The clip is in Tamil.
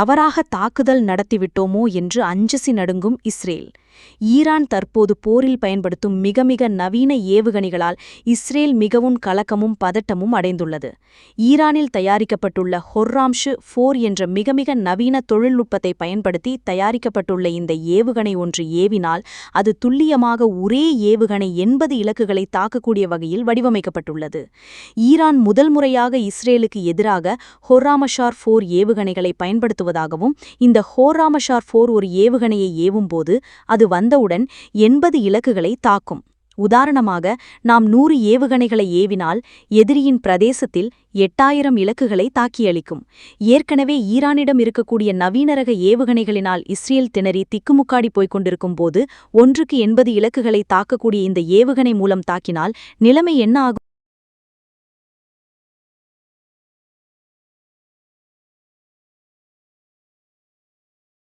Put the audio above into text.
தவறாக தாக்குதல் நடத்திவிட்டோமோ என்று அஞ்சசி நடுங்கும் இஸ்ரேல். ஈரான் தற்போது போரில் பயன்படுத்தும் மிக மிக நவீன ஏவுகணைகளால் இஸ்ரேல் மிகவும் கலக்கமும் பதட்டமும் அடைந்துள்ளது. ஈரானில் தயாரிக்கப்பட்டுள்ள ஹொர்ராம்ஷு ஃபோர் என்ற மிக மிக நவீன தொழில்நுட்பத்தை பயன்படுத்தி தயாரிக்கப்பட்டுள்ள இந்த ஏவுகணை ஒன்று ஏவினால் அது துல்லியமாக ஒரே ஏவுகணை எண்பது இலக்குகளை தாக்கக்கூடிய வகையில் வடிவமைக்கப்பட்டுள்ளது. ஈரான் முதல் முறையாக இஸ்ரேலுக்கு எதிராக ஹொர்ராமஷார் ஃபோர் ஏவுகணைகளை பயன்படுத்துவதாகவும் இந்த ஹோராமஷார் ஃபோர் ஒரு ஏவுகணையை ஏவும்போது அது வந்தவுடன் எண்பது இலக்குகளை தாக்கும். உதாரணமாக நாம் நூறு ஏவுகணைகளை ஏவினால் எதிரியின் பிரதேசத்தில் எட்டாயிரம் இலக்குகளை தாக்கியளிக்கும். ஏற்கனவே ஈரானிடம் இருக்கக்கூடிய நவீனரக ஏவுகணைகளினால் இஸ்ரேல் திணறி திக்குமுக்காடி போய்க் கொண்டிருக்கும் போது ஒன்றுக்கு எண்பது இலக்குகளை தாக்கக்கூடிய இந்த ஏவுகணை மூலம் தாக்கினால் நிலைமை என்ன ஆகும்?